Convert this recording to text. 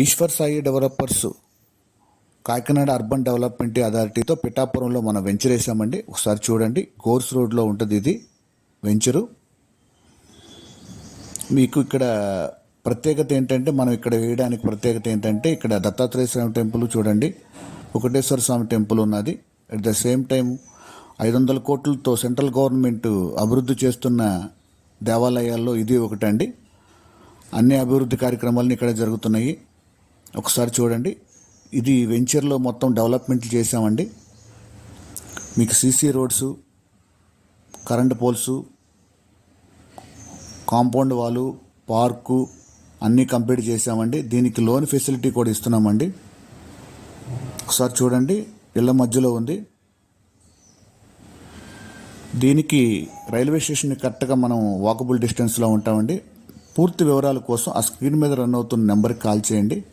Eshwar Sai developers Kakinada urban development అథారిటీతో పిఠాపురంలో మనం venture వేసామండి ఒకసారి చూడండి. కోర్స్ రోడ్లో ఉంటుంది ఇది. వెంచరు మీకు ఇక్కడ ప్రత్యేకత ఏంటంటే మనం ఇక్కడ వేయడానికి ప్రత్యేకత ఏంటంటే ఇక్కడ దత్తాత్రేయ స్వామి టెంపుల్ చూడండి. ఒకటేశ్వర స్వామి టెంపుల్ ఉన్నది. అట్ ద సేమ్ టైం ఐదు వందల కోట్లతో సెంట్రల్ గవర్నమెంట్ అభివృద్ధి చేస్తున్న దేవాలయాల్లో ఇది ఒకటండి. అన్ని అభివృద్ధి కార్యక్రమాలను ఇక్కడ జరుగుతున్నాయి. ఒకసారి చూడండి. ఇది వెంచర్లో మొత్తం డెవలప్మెంట్ చేసామండి మీకు CC roads current poles compound wall park అన్నీ కంప్లీట్ చేసామండి దీనికి లోన్ ఫెసిలిటీ కూడా ఇస్తున్నామండి. ఒకసారి చూడండి. ఇళ్ళ మధ్యలో ఉంది. దీనికి రైల్వే స్టేషన్ కరెక్ట్గా మనం వాకబుల్ డిస్టెన్స్లో ఉంటామండి. పూర్తి వివరాల కోసం ఆ స్క్రీన్ మీద రన్ అవుతున్న నెంబర్కి కాల్ చేయండి.